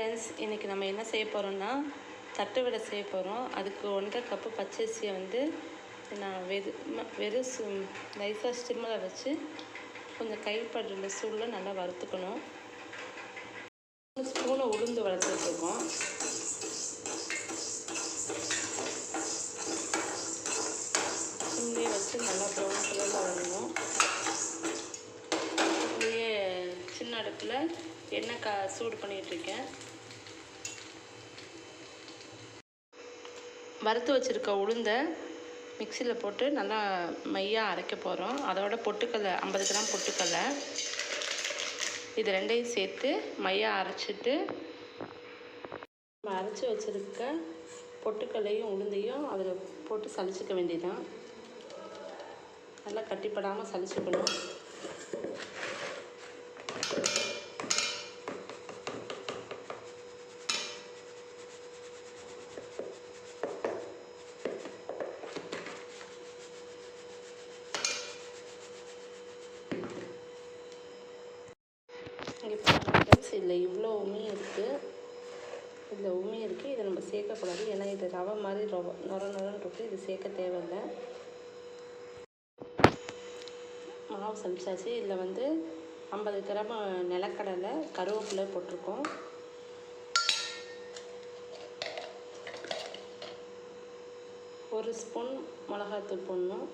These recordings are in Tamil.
ஃப்ரெண்ட்ஸ் இன்றைக்கி நம்ம என்ன செய்ய போகிறோம்னா தட்டு வடை செய்ய போகிறோம் அதுக்கு ஒன்றரை கப்பு பச்சரிசியை வந்து நான் வெது வெறும் சு லைஸாக ஸ்டிம்மில் வச்சு கொஞ்சம் கைப்படுற சூடில் நல்லா வறுத்துக்கணும். மூணு ஸ்பூனை உளுந்து வளர்த்துட்ருக்கோம் சிம்லேயே வச்சு நல்லா ப்ரௌன் கலரில் வரணும் சின்ன அடுப்பில் எண்ணெய் கா சூடு பண்ணிகிட்ருக்கேன் வறுத்து வச்சுருக்க உளுந்தை மிக்சியில் போட்டு நல்லா மையாக அரைக்க போகிறோம் அதோட பொட்டுக்கடலை ஐம்பது கிராம் பொட்டுக்கடலை இது ரெண்டையும் சேர்த்து மையாக அரைச்சிட்டு நம்ம அரைச்சி வச்சுருக்க பொட்டுக்கல்லையும் உளுந்தையும் அதில் போட்டு சலிச்சிக்க வேண்டியதுதான். நல்லா கட்டிப்படாமல் சலிச்சுக்கணும் இங்கே ஃப்ரெண்ட்ஸ் இதில் இவ்வளோ உமி இருக்குது இதில் உமி இருக்குது இதை நம்ம சேர்க்கக்கூடாது. ஏன்னா இது ரவை மாதிரி ரவ நொர நொரன்னு இருக்குது இது சேர்க்க தேவையில்லை. மாவு சமைச்சாச்சு இதில் வந்து ஐம்பது கிராம் நிலக்கடலை கருவேப்பிலை போட்டிருக்கோம். ஒரு ஸ்பூன் மிளகாத்தூள் போடணும்.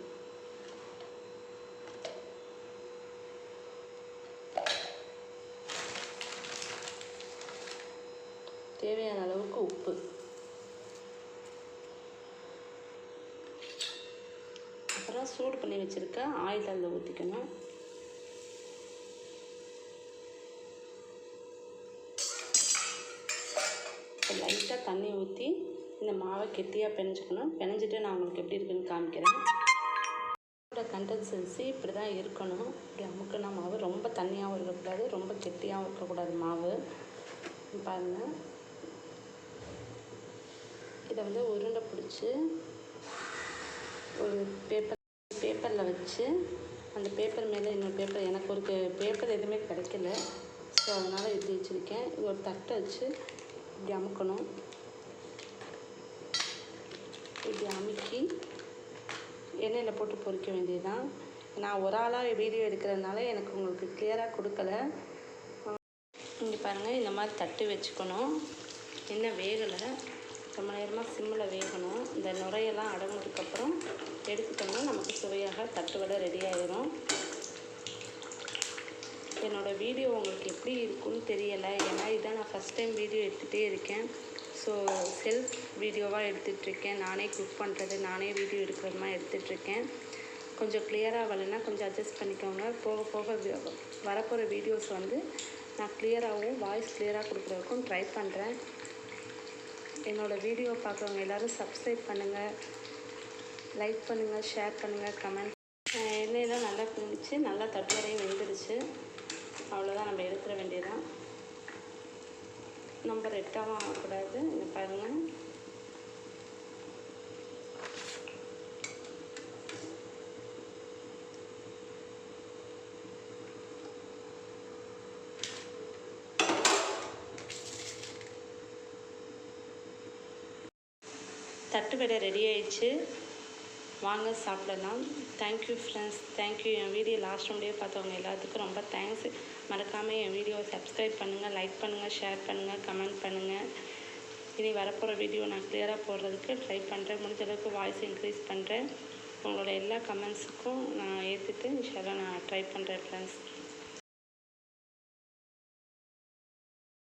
தேவையான அளவுக்கு உப்பு. அப்புறம் சூடு பண்ணி வச்சுருக்க ஆயில் அதில் ஊற்றிக்கணும் இப்போ லைட்டாக தண்ணி ஊற்றி இந்த மாவை கெட்டியாக பிணைஞ்சிக்கணும் பிணைஞ்சிட்டு நான் உங்களுக்கு எப்படி இருக்குன்னு காமிக்கிறேன். இதோட இப்படி தான் இருக்கணும். இப்படி அமுக்கின மாவு ரொம்ப தண்ணியாகவும் இருக்கக்கூடாது ரொம்ப கெட்டியாகவும் இருக்கக்கூடாது மாவு. பாருங்கள் இதை வந்து உருண்டை பிடிச்சி ஒரு பேப்பர் பேப்பரில் வச்சு அந்த பேப்பர் மேலே இன்னொரு பேப்பர் எனக்கு ஒரு பேப்பர் எதுவுமே கிடைக்கல. ஸோ அதனால் இப்படி வச்சுருக்கேன். ஒரு தட்டை வச்சு இப்படி அமுக்கணும். இப்படி அமுக்கி எண்ணெயில் போட்டு பொறிக்க வேண்டியதுதான். நான் ஒரு ஆளாக வீடியோ எடுக்கிறதுனால எனக்கு உங்களுக்கு கிளியராக கொடுக்கல. இங்கே பாருங்கள் இந்த மாதிரி தட்டு வச்சுக்கணும். இன்னும் வேகலை. ரொம்ப நேரமாக சிம்மில் வேகணும். இந்த நுரையெல்லாம் அடங்கினதுக்கப்புறம் எடுத்துட்டோம்னா நமக்கு சுவையாக தட்டுவடை ரெடி ஆயிரும். என்னோடய வீடியோ உங்களுக்கு எப்படி இருக்குன்னு தெரியலை. ஏன்னா இதான் நான் ஃபஸ்ட் டைம் வீடியோ எடுத்துகிட்டே இருக்கேன். ஸோ செல்ஃப் வீடியோவாக எடுத்துகிட்ருக்கேன் நானே குக் பண்ணுறது நானே வீடியோ எடுக்கிற மாதிரி எடுத்துகிட்ருக்கேன் கொஞ்சம் கிளியராக வரலைன்னா கொஞ்சம் அட்ஜஸ்ட் பண்ணிக்கோங்க. போக போக வரப்போகிற வீடியோஸ் வந்து நான் கிளியராகவும் வாய்ஸ் கிளியராக கொடுக்குறதுக்கும் ட்ரை பண்ணுறேன் என்னோடய வீடியோ பார்க்குறவங்க எல்லோரும் சப்ஸ்கிரைப் பண்ணுங்கள் லைக் பண்ணுங்கள் ஷேர் பண்ணுங்கள் கமெண்ட் எண்ணெயெல்லாம் நல்லா பிடிச்சி நல்லா தட்டுவரையும் வெந்துடுச்சு அவ்வளோதான் நம்ம எடுத்துட வேண்டியதான் நம்ம ரெட்டாகவும் ஆகக்கூடாது. இங்கே பாருங்கள் தட்டு வடை ரெடி ஆயிடுச்சு. வாங்க சாப்பிடலாம். Thank you friends thank you N video last முடியே பார்த்தவங்க எல்லாத்துக்கும் ரொம்ப தேங்க்ஸ் மறக்காமல் என் வீடியோவை சப்ஸ்கிரைப் பண்ணுங்கள் லைக் பண்ணுங்கள் ஷேர் பண்ணுங்கள் கமெண்ட் பண்ணுங்கள் இனி வரப்போகிற வீடியோ நான் கிளியராக போடுறதுக்கு ட்ரை பண்ணுறேன் முடிஞ்ச அளவுக்கு வாய்ஸ் இன்க்ரீஸ் பண்ணுறேன் உங்களோட எல்லா கமெண்ட்ஸுக்கும் நான் ஏற்றுட்டு இன்ஷால்லாம் நான் ட்ரை பண்ணுறேன் ஃப்ரெண்ட்ஸ்